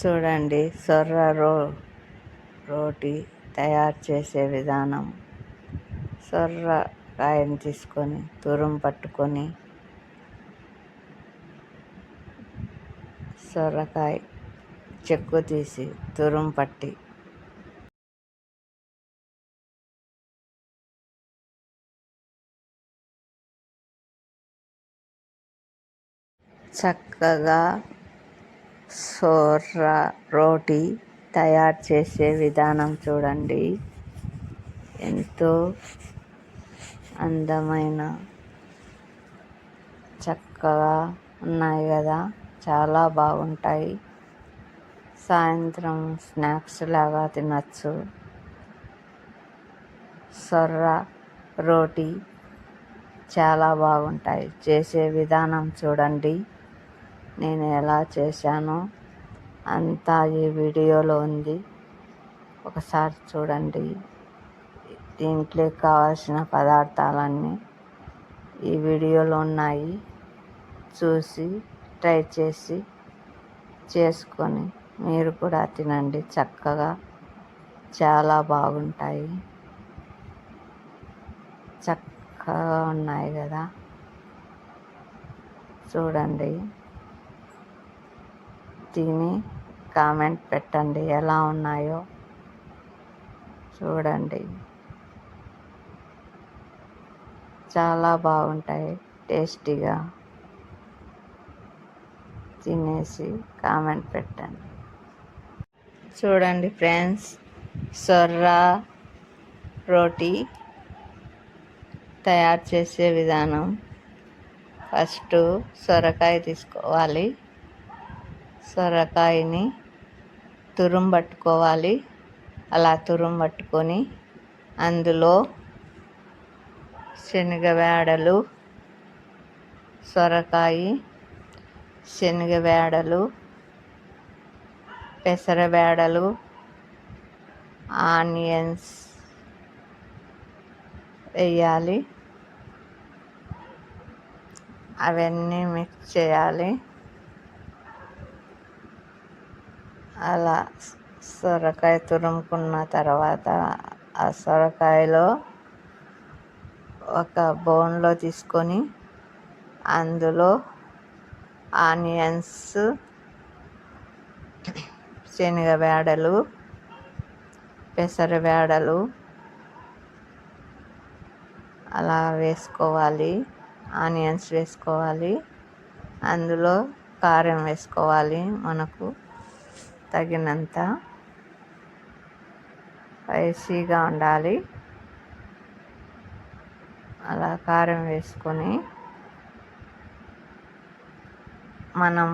చూడండి సొర్ర రో రోటి తయారు చేసే విధానం. సొర్రకాయని తీసుకొని తురుము పట్టుకొని సొరకాయ చెక్కు తీసి తురుం పట్టి చక్కగా సోర్ర రోటి తయారు చేసే విధానం చూడండి. ఎంతో అందమైన చక్కగా ఉన్నాయి కదా చాలా బాగుంటాయి. సాయంత్రం స్నాక్స్ లాగా తినచ్చు. సొర్ర రోటీ చాలా బాగుంటాయి. చేసే విధానం చూడండి. నేను ఎలా చేశానో అంతా ఈ వీడియోలో ఉంది. ఒకసారి చూడండి. దీంట్లో కావాల్సిన పదార్థాలన్నీ ఈ వీడియోలో ఉన్నాయి. చూసి ట్రై చేసి చేసుకొని మీరు కూడా తినండి చక్కగా. చాలా బాగుంటాయి. చక్కగా ఉన్నాయి కదా. చూడండి. తిని కామెంట్ పెట్టండి. ఎలా ఉన్నాయో చూడండి. చాలా బాగుంటాయి. టేస్టీగా తినేసి కామెంట్ పెట్టండి. చూడండి ఫ్రెండ్స్ సొర్రా రోటీ తయారు చేసే విధానం. ఫస్ట్ సొరకాయ తీసుకోవాలి. సొరకాయని తురుము పట్టుకోవాలి. అలా తురుము పట్టుకొని అందులో శనగవేడలు సొరకాయ శనగవేడలు పెసరవేడలు ఆనియన్స్ వేయాలి. అవన్నీ మిక్స్ చేయాలి. అలా సొరకాయ తురుముకున్న తర్వాత ఆ సొరకాయలో ఒక బౌన్లో తీసుకొని అందులో ఆనియన్స్ శెనగ వేడలు పెసర వేడలు అలా వేసుకోవాలి. ఆనియన్స్ వేసుకోవాలి. అందులో కారం వేసుకోవాలి మనకు. తగినంత స్పైసీగా ఉండాలి. అలా కారం వేసుకొని మనం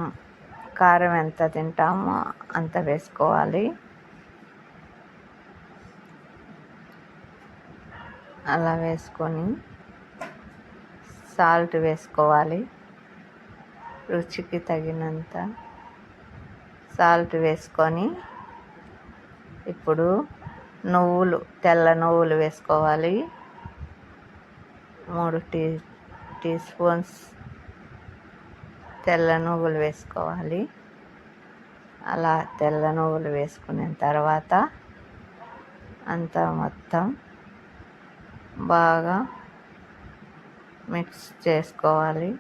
కారం ఎంత తింటామో అంత వేసుకోవాలి. అలా వేసుకొని సాల్ట్ వేసుకోవాలి. రుచికి తగినంత సాల్ట్ వేసుకొని ఇప్పుడు నువ్వులు తెల్ల నువ్వులు వేసుకోవాలి. మూడు టీ టీ స్పూన్స్ తెల్ల నువ్వులు వేసుకోవాలి. అలా తెల్ల నువ్వులు వేసుకున్న తర్వాత అంతా మొత్తం బాగా మిక్స్ చేసుకోవాలి.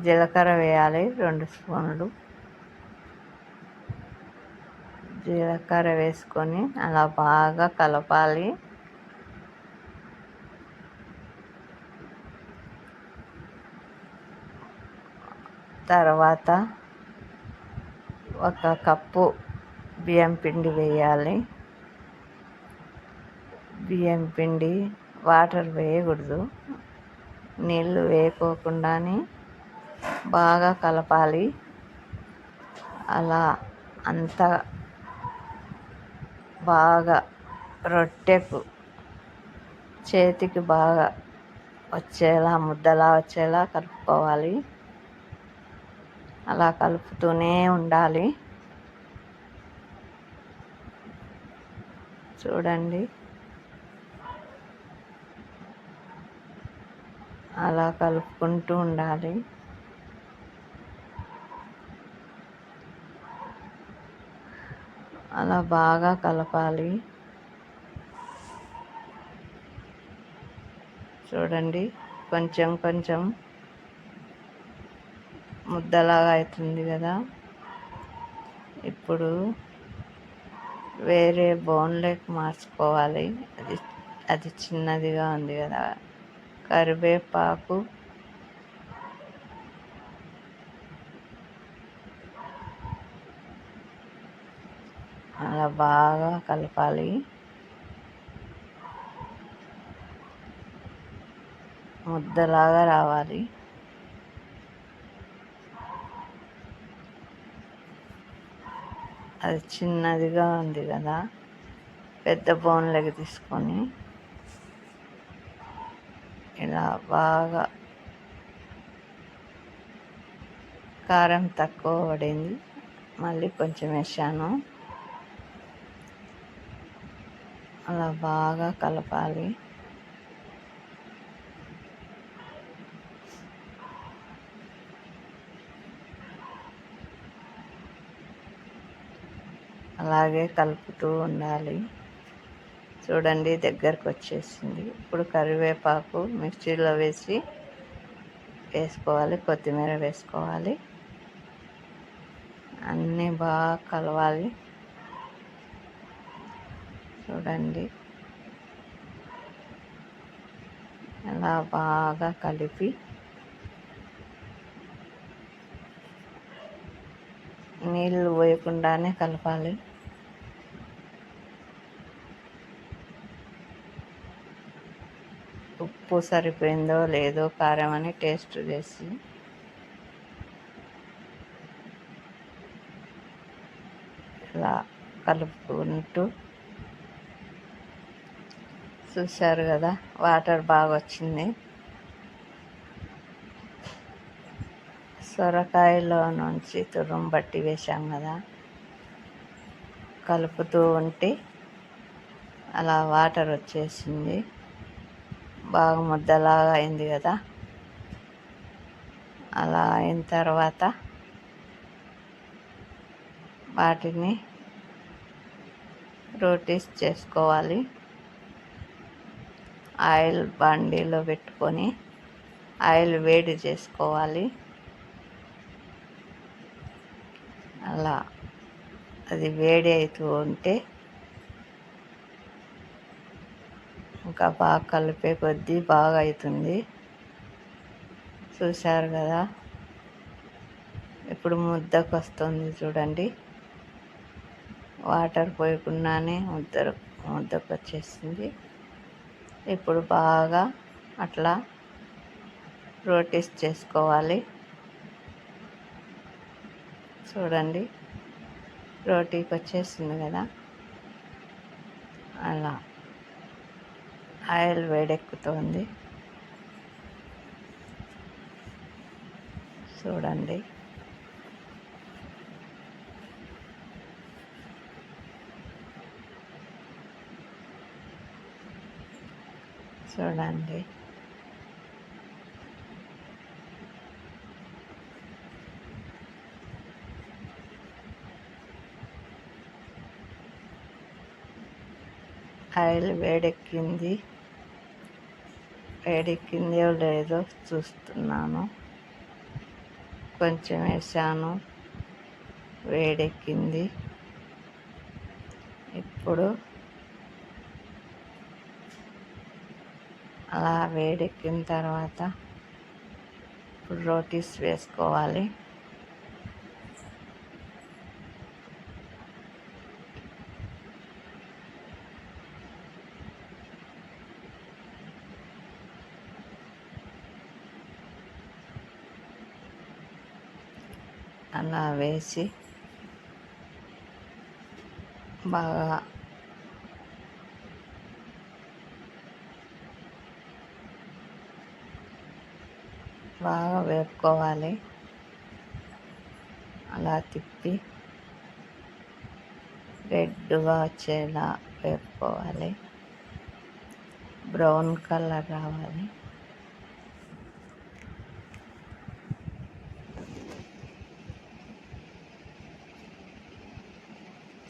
జీలకర్ర వేయాలి రెండు స్పూన్లు. జీలకర్ర వేసుకొని అలా బాగా కలపాలి. తర్వాత ఒక కప్పు బియ్యం పిండి వేయాలి. బియ్యం పిండి వాటర్ వేయకూడదు. నీళ్ళు వేయకోకుండానే బాగా కలపాలి. అలా అంతా బాగా రొట్టెకు చేతికి బాగా వచ్చేలా ముద్దలా వచ్చేలా కలుపుకోవాలి. అలా కలుపుతూనే ఉండాలి. చూడండి. అలా కలుపుకుంటూ ఉండాలి. అలా బాగా కలపాలి. చూడండి కొంచెం కొంచెం ముద్దలాగా అవుతుంది కదా. ఇప్పుడు వేరే బౌన్లోకి మార్చుకోవాలి. అది అది చిన్నదిగా ఉంది కదా. కరివేపాకు అలా బాగా కలపాలి. ముద్దలాగా రావాలి. అది చిన్నదిగా ఉంది కదా పెద్ద బౌన్లోకి తీసుకొని ఇలా బాగా కారం తక్కువ పడింది. మళ్ళీ కొంచెం వేసాను. అలా బాగా కలపాలి. అలాగే కలుపుతూ ఉండాలి. చూడండి దగ్గరకు వచ్చేసింది ఇప్పుడు కరివేపాకు మిక్సీలో వేసి వేసుకోవాలి కొత్తిమీర వేసుకోవాలి. అన్నీ బాగా కలవాలి. చూడండి. అలా బాగా కలిపి నీళ్ళు పోయకుండానే కలపాలి. ఉప్పు సరిపోయిందో లేదో కారం అని టేస్ట్ చేసి ఇలా కలుపుకుంటూ చూశారు కదా వాటర్ బాగా వచ్చింది సొరకాయలో నుంచి తురం బట్టి వేసాం కదా. కలుపుతూ ఉంటే అలా వాటర్ వచ్చేసింది. బాగా ముద్దలాగా అయింది కదా. అలా అయిన తర్వాత వాటిని రోటీస్ చేసుకోవాలి. ఆయిల్ బాండీలో పెట్టుకొని ఆయిల్ వేడి చేసుకోవాలి. అలా. అది వేడి అవుతూ ఉంటే ఇంకా బాగా కలిపే కొద్దీ బాగా అవుతుంది. చూశారు కదా? ఇప్పుడు ముద్దకు వస్తుంది చూడండి. వాటర్ పోయకుండానే ముద్ద ముద్దకు వచ్చేసింది. ఇప్పుడు బాగా అట్లా రోటీస్ చేసుకోవాలి. చూడండి రోటీకి వచ్చేసింది కదా. అలా ఆయిల్ వేడెక్కుతోంది. చూడండి. చూడండి. ఆయిల్ వేడెక్కింది. వేడెక్కిందో లేదో చూస్తున్నాను. కొంచెం వేసాను వేడెక్కింది. ఇప్పుడు అలా వేడెక్కిన తర్వాత ఇప్పుడు రోటీస్ వేసుకోవాలి. అలా వేసి బాగా బాగా వేపుకోవాలి. అలా తిప్పి రెడ్గా వచ్చేలా వేపుకోవాలి. బ్రౌన్ కలర్ రావాలి.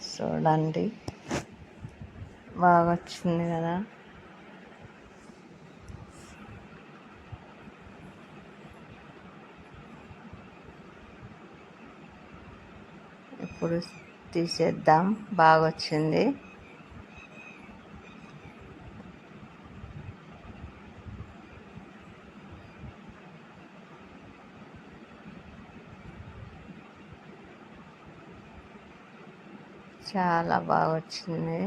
చూడండి. బాగా వచ్చింది కదా. ఇప్పుడు తీసేద్దాం బాగా వచ్చింది చాలా బాగా వచ్చింది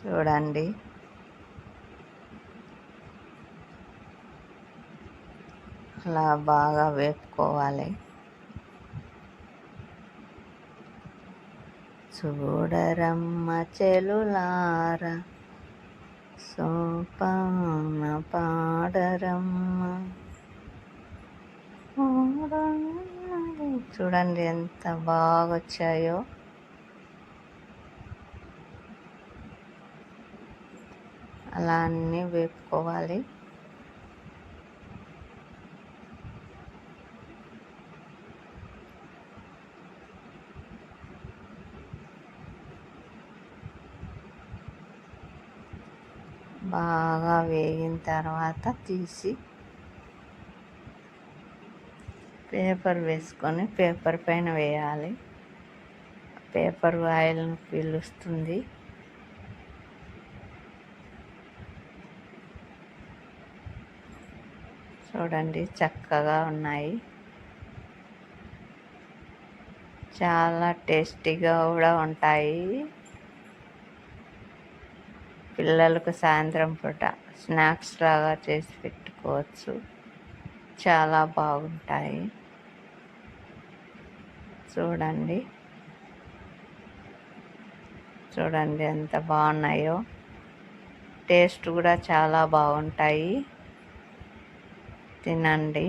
చూడండి. అలా బాగా వేపుకోవాలి. చూడరమ్మ చెలులార సోపాన పాడరమ్మ. చూడండి ఎంత బాగా వచ్చాయో అలా అన్నీ వేపుకోవాలి. బాగా వేగిన తర్వాత తీసి పేపర్ వేసుకొని పేపర్ పైన వేయాలి. పేపర్ ఆయిల్ని పీలుస్తుంది. చూడండి చక్కగా ఉన్నాయి. చాలా టేస్టీగా కూడా ఉంటాయి. పిల్లలకు సాయంత్రం పూట స్నాక్స్ లాగా చేసి పెట్టుకోవచ్చు. చాలా బాగుంటాయి. చూడండి. చూడండి ఎంత బాగున్నాయో. టేస్ట్ కూడా చాలా బాగుంటాయి. తినండి.